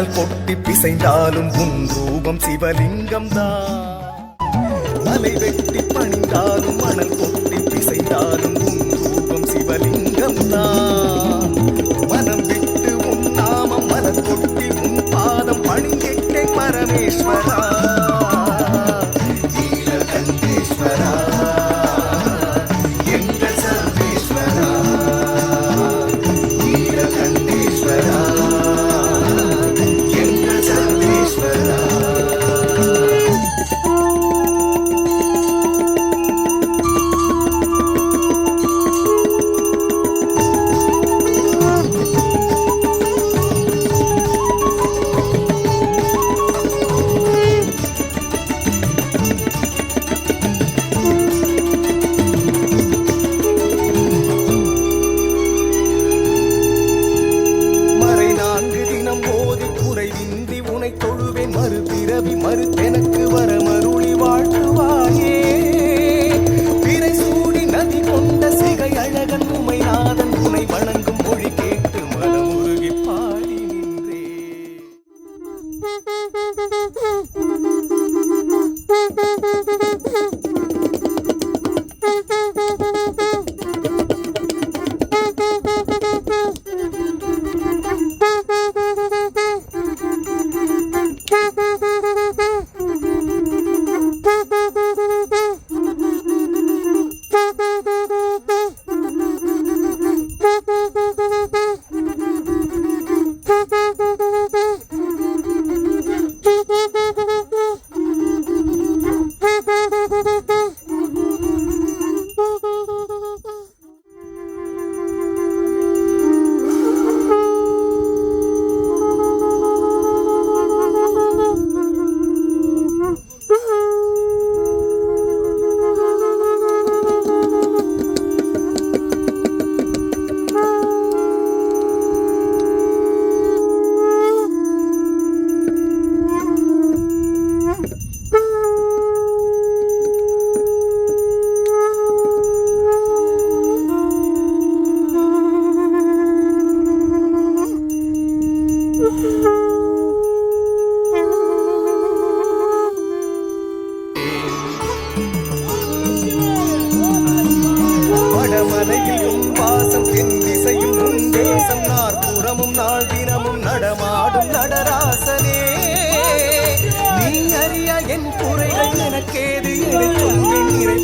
மணல் கொட்டி பிசைந்தாலும் உன் ரூபம் சிவலிங்கம் தான் மலை வெட்டி பணிந்தாலும் மணல் கொட்டி பிசைந்தாலும் உன் ரூபம் சிவலிங்கம் தான்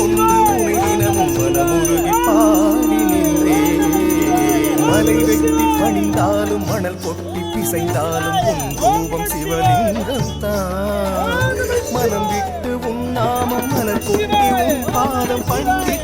கொண்டு உனை தினமும் மனமுருகி பாடி நின்றே. மலை வெட்டி பணிந்தாலும் மணல் கொட்டி பிசைந்தாலும் உன் ரூபம் சிவலிங்கம் தான் மனம் விட்டு உன் நாமம் மலர் கொட்டி உன் பாதம் பண்டி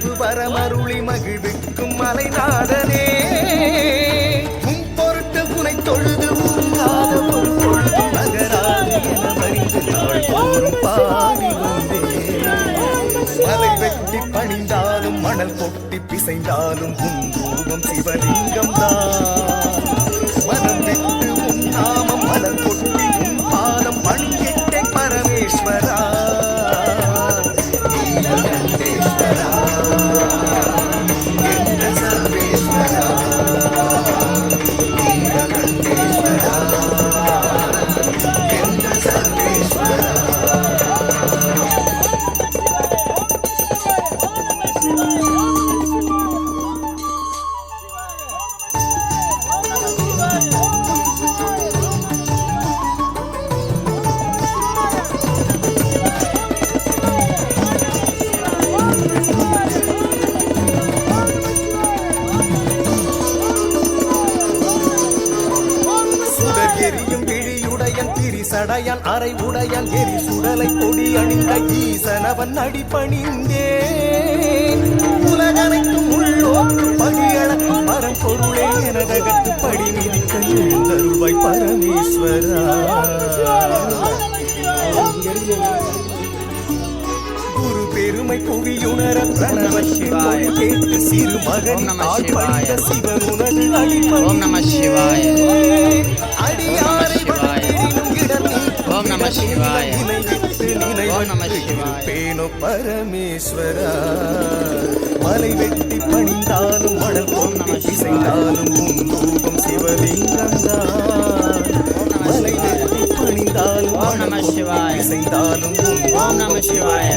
மலையளவு வரமருளி மகிழ்விக்கும் மலைநாதனே. உன் பொருட்டு உனை தொழுது உருகாத ஒரு பொழுதும் நகராது என வரிந்து நாள் தோறும் பாடி மலை வெட்டி பணிந்தாலும் மணல் கொட்டி பிசைந்தாலும் உன் ரூபம் சிவலிங்கம் தான். சடையால் அரை உடையால் எரி சுடலை கொடி அணிந்த ஈசனவன் அடிபணிந்தேன் உலகனைத்தும் உள்ளோக்கு படியளக்கும் பரம் பொருளே எனதகத்து படி மிதிக்க எழுந்தருள்வாய் பரமேஸ்வரா குரு பெருமை புவியுணர பிரணவசிவாய் கேட்டு சிறு மகன் ஓம் நம தாழ் சிவாய. பணிந்த சிவன் உனது ஓம் நம சிவாய. பரமேஸ்வரா மலை வெட்டி பணிந்தாலும் கொண்டு சிவாய. இசைந்தாலும் உன் ரூபம் சிவலிங்கம் மலை வெட்டி பணிந்தாலும் கொண்டு சிவாய. இசைந்தாலும் உன் நம சிவாய.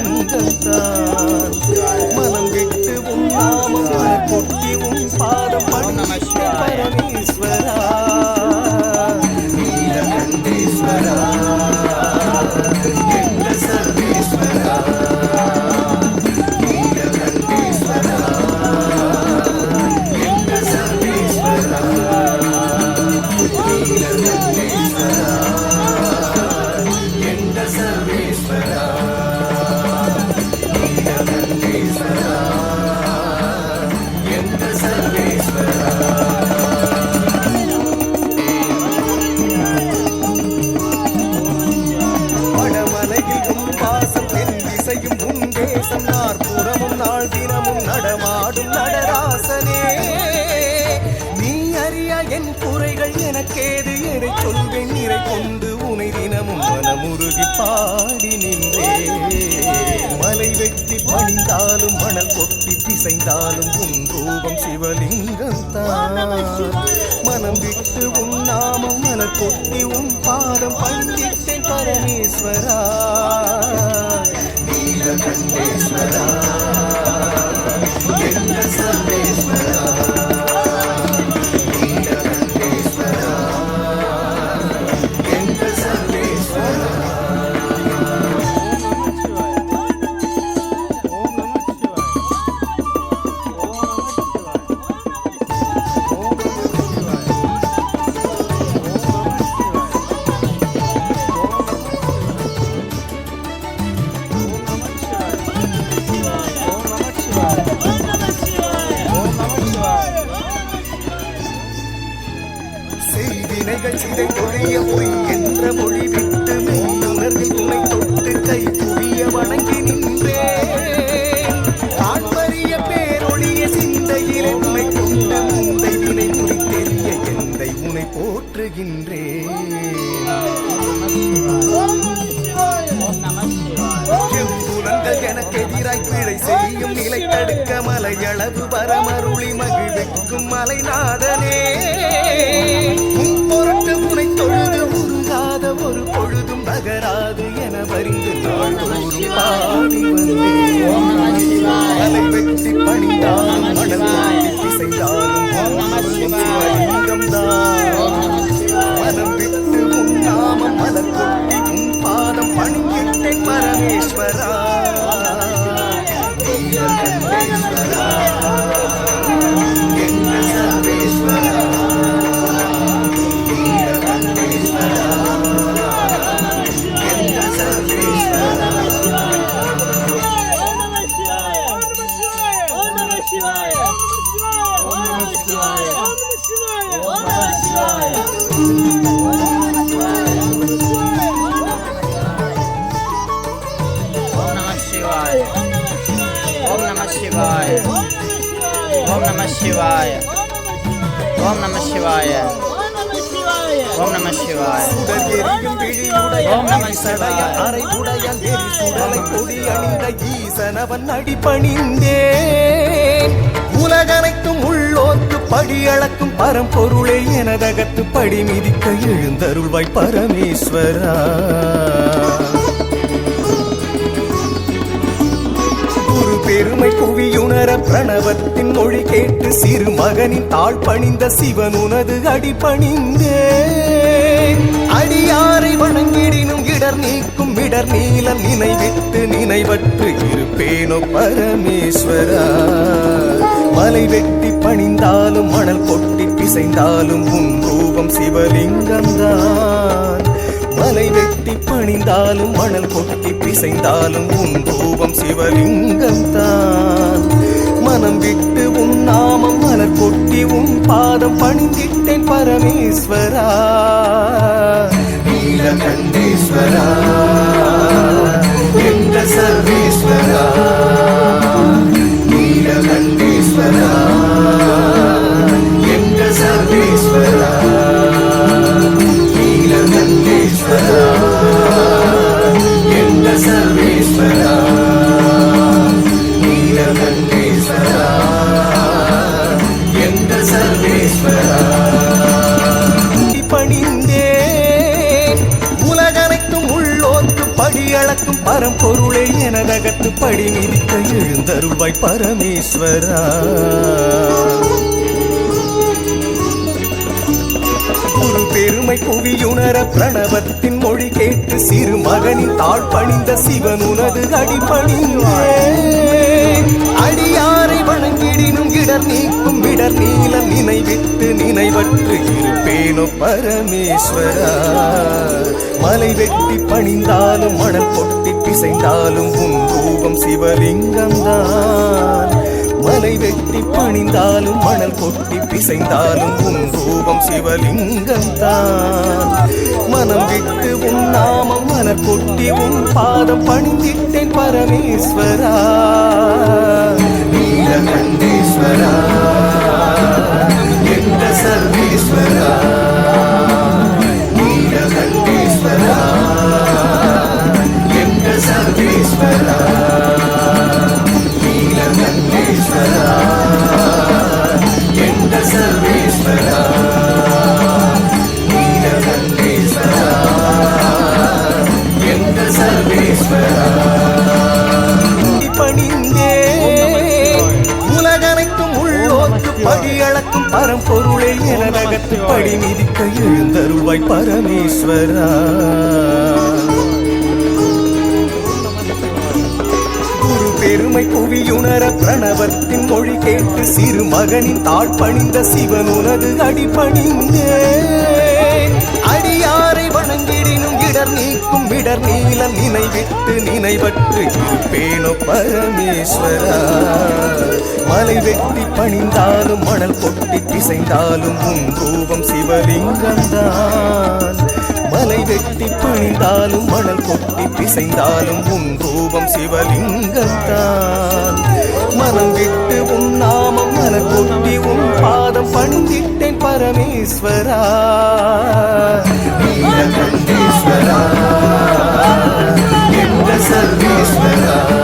இசைந்தாலும் உன் ரூபம் சிவலிங்கம் தான் செய்தினைகள் சிதை கொழிய பொய் என்ற மொழி விட்டு மெய்யுணர்வில் உனை தொட்டு கை புரிய வணங்கி நின்றேன் காண்பறிய பேரொழிய சிந்தையிலே உனை கொண்ட முந்தை வினை முடித்தெறிய எந்தை உனை போற்றுகின்றேன் எனக்கு எதிராய் பிழை செய்யும் நிலை தடுக்க மலையளவு பரமருளி மகிழ்விக்கும் மலைநாதனே. ஒரு பொழுதும் நகராது என வரிந்து நாள்தோறும் பாடி வந்தேன். வெட்டி பணிந்தாலும் கொட்டி பிசைந்தாலும் மனம் விட்டு உன் நாமம் ஓம் நம சிவாய ஓம் நம சிவாய ஓம் நம சிவாய ஓம் நம சிவாய. சடைய அரை உடையால் எரி சுடலை கொடி அணிந்த ஈசனவன் அடிபணிந்தேன் உலகனைத்தும் உள்ளோர்க்கு படி அளக்கும் பரம்பொருளே எனதகத்து படி மிதிக்க எழுந்தருள்வாய் பரமேஸ்வரா. குரு பெருமை உணர பிரணவத்தின் மொழி கேட்டு சிறு மகனின் தாழ் பணிந்த சிவன் உனது அடிபணிந்தேன் அடியாரை வணங்கிடினும் இடர் நீக்கும் இடர் நீலம் நினைவிட்டு நினைவற்று இருப்பேனோ பரமேஸ்வரா. மலை வெட்டி பணிந்தாலும் மணல் கொட்டி பிசைந்தாலும் உன் ரூபம் சிவலிங்கம்தான் மலை வெட்டி பணிந்தாலும் மணல் கொட்டி பிசைந்தாலும் உன் ரூபம் சிவலிங்கம் தான் மனம் விட்டு உன் நாமம் மலர் கொட்டி உன் பாதம் பணிந்திட்டேன் பரமேஸ்வரா. நீலகண்டேஸ்வரா என்ற சர்வேஸ்வரா. படி எழுந்தருள்வாய் பரமேஸ்வரா. பெருமை புவியுணர பிரணவத்தின் மொழி கேட்டு சிறு மகனின் தாழ் பணிந்த சிவன் உனது அடிபணிந்தேன். அடியாரை வணங்கிடினும் இடர் நீக்கும் இடர் நீளம் நினைவிட்டு நினைவற்று இருப்பேனோ பரமேஸ்வரா. மலை வெட்டி பணிந்தாலும் மணல் இசைந்தாலும் உன் ரூபம் சிவலிங்கம்தான் மலை வெட்டி பணிந்தாலும் மணல் கொட்டி பிசைந்தாலும் உன் ரூபம் சிவலிங்கம்தான் மனம் விட்டு உன் நாமம் மன கொட்டி உன் பாதம் பணிந்திட்டேன் பரமேஸ்வரா. நீலகண்டேஸ்வரா எந்த சர்வேஸ்வரா. உள்ளே என நகத்து படி மிதிக்க எழுந்தருள்வாய் பரமேஸ்வரா. குரு பெருமை புவியுணர பிரணவத்தின் மொழி கேட்டு சிறு மகனின் தாழ் பணிந்த சிவன் இடர் விடர் இடர் நினைவிட்டு நினைவற்று இருப்பேனோ பரமேஸ்வரா. மலை வெட்டி பணிந்தாலும் மணல் கொட்டி பிசைந்தாலும் உன் ரூபம் சிவலிங்கம்தான் மலை வெட்டி பணிந்தாலும் மணல் கொட்டி பிசைந்தாலும் உன் ரூபம் சிவலிங்கத்தான் மனம் விட்டு உன் நாமம் மலர் கொட்டி உன் பாதம் பணிந்திட்டேன் பரமேஸ்வரா. நீலகண்டேஸ்வரா. என்ற சர்வேஸ்வரா.